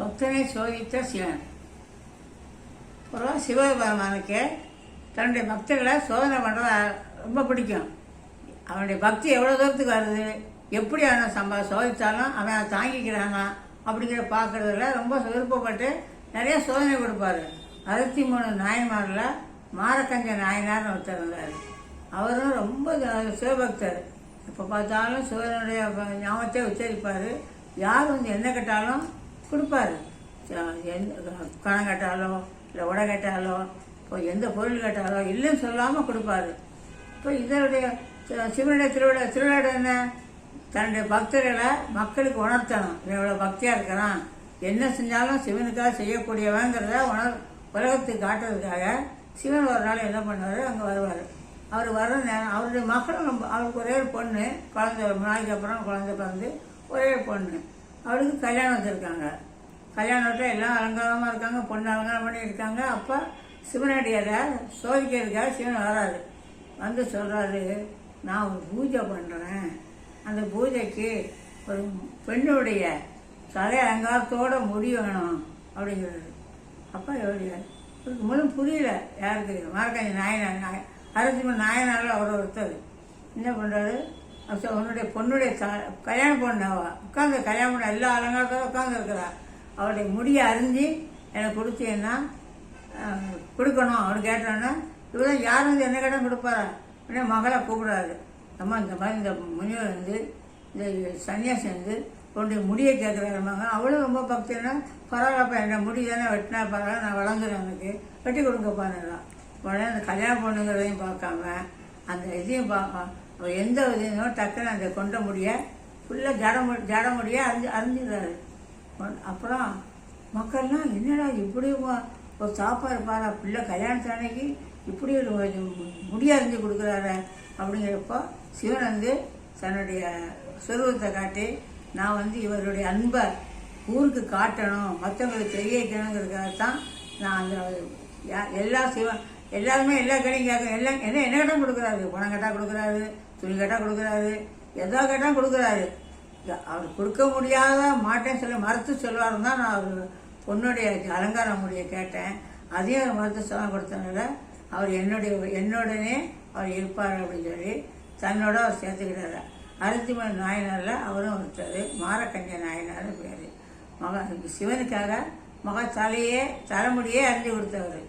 பக்தனை சோதித்த சிவன். அப்புறம் சிவபெருமானுக்கு தன்னுடைய பக்தர்களை சோதனை பண்ணுறது ரொம்ப பிடிக்கும். அவனுடைய பக்தி எவ்வளோ தூரத்துக்கு வருது? எப்படி அவனை சம்பா சோதித்தாலும் அவன் அதை தாங்கிக்கிறானா அப்படிங்கிற பார்க்குறதுல ரொம்ப விருப்பப்பட்டு நிறைய சோதனை கொடுப்பாரு. அறுபத்தி மூணு நாயன்மாரில் மாரக்கஞ்ச நாயனார்னு ஒருத்தர் இருந்தார் அவரும் ரொம்ப சிவபக்தர். எப்போ பார்த்தாலும் சிவனுடைய ஞாபகத்தை உச்சரிப்பார். யார் வந்து என்ன கேட்டாலும் கொடுப்பாரு. எந்த கணம் கேட்டாலோ இல்லை உடை கேட்டாலோ இப்போ எந்த பொருள் கேட்டாலோ இல்லைன்னு சொல்லாமல் கொடுப்பாரு. இப்போ இதனுடைய சிவனுடைய திருவிழா திருவிழா என்ன? தன்னுடைய பக்தர்களை மக்களுக்கு உணர்த்தணும். இவன் இவ்வளோ பக்தியாக இருக்கிறான். என்ன செஞ்சாலும் சிவனுக்காக செய்யக்கூடியவங்கிறத உணர் உலகத்துக்கு காட்டுறதுக்காக சிவன் ஒரு நாள் என்ன பண்ணுவார்? அங்கே வருவார். அவர் வர்ற நேரம் அவருடைய மகளும் ரொம்ப அவருக்கு ஒரே ஒரு பொண்ணு குழந்தை ரொம்ப நாளைக்கு அப்புறம் குழந்தை பிறந்து ஒரே பொண்ணு. அவளுக்கு கல்யாணம் வச்சுருக்காங்க. கல்யாணத்தில் எல்லாம் அலங்காரமாக இருக்காங்க பொண்ணு அலங்காரம் பண்ணி இருக்காங்க. அப்போ சிவனடியாரை சோதிக்கிறதுக்காக சிவன் வராது வந்து சொல்கிறாரு நான் ஒரு பூஜை பண்ணுறேன் அந்த பூஜைக்கு ஒரு பெண்ணுடைய தலை அலங்காரத்தோட முடி வேணும் அப்படிங்கிறது அப்போ இவருடைய இவருக்கு முழு புரியல யாருக்கு. மார்க்கஞ்சி நாயனார் நாய அரசிமன் மூணு நாயனாரில் அவர் ஒருத்தர். என்ன பண்ணுறாரு உன்னுடைய பொண்ணுடைய க கல்யாணம் பொண்ணு உட்காந்து கல்யாணம் பண்ண எல்லா அலங்காரத்தோட உட்காந்து இருக்கிறா. அவளுடைய முடியை அறிஞ்சு எனக்கு கொடுத்தீங்கன்னா கொடுக்கணும் அவனு கேட்டோன்னா இவரும் யார் வந்து என்ன கேட்டால் கொடுப்பாரா உடனே மகளை கூப்பிடாரு அம்மா இந்த மாதிரி இந்த முனிவர் வந்து இந்த சன்னியாசி வந்து உன்னுடைய முடியை கேட்குறாருமாங்க அவளும் ரொம்ப பக்தினா பரவாயில்லப்பா என்ன முடி தானே வெட்டினா பரவாயில்ல நான் வளர்ந்துடுறேன் எனக்கு. வெட்டி கொடுங்கப்பான்னுறான் உடனே அந்த கல்யாணம் பொண்ணுங்கிறதையும் பார்க்காம அந்த இதையும் பார்க்க எந்த இதையும் டக்குன்னு அந்த கொண்ட முடிய ஃபுல்லாக ஜட ஜட முடிய அறிஞ்சு அறிஞ்சிடுறாரு அப்புறம் மக்கள்லாம் என்னடா இப்படி ஒரு- சாப்பாடு பாரா பிள்ளை கல்யாணத்து அன்னைக்கு இப்படி ஒரு முடிய அறிஞ்சு கொடுக்குறாரு அப்படிங்கிறப்போ சிவன் வந்து தன்னுடைய சுருவத்தை காட்டி நான் வந்து இவருடைய அன்பை ஊருக்கு காட்டணும் மற்றவங்களுக்கு தெரிய வைக்கணுங்கிறதுக்காக தான் நான் அந்த யா- எல்லா சிவன் எல்லாருமே எல்லா கடையும் கேட்க எல்லாம் என்ன என்ன கேட்டால் கொடுக்குறாரு? பணம் கேட்டால் கொடுக்குறாரு துணி கேட்டால் கொடுக்குறாரு எதா கேட்டால் கொடுக்குறாரு. அவர் கொடுக்க முடியாத மாட்டேன்னு சொல்லி மறுத்து சொல்லுவாருன்னு தான் நான் அவர் பொண்ணுடைய அலங்காரமுடைய கேட்டேன். அதையும் அவர் மறுத்து சொல்ல கொடுத்தனால அவர் என்னுடைய என்னுடனே அவர் இருப்பார் அப்படின்னு சொல்லி தன்னோட அவர் சேர்த்துக்கிட்டாரு. அருத்திமன் நாயனாரில் அவரும் ஒருத்தர் மாரக்கஞ்ச நாயனார்னு பேர். மகா சிவனுக்காக மகா தலையே தலைமுடியே அறிஞ்சு கொடுத்தவர்.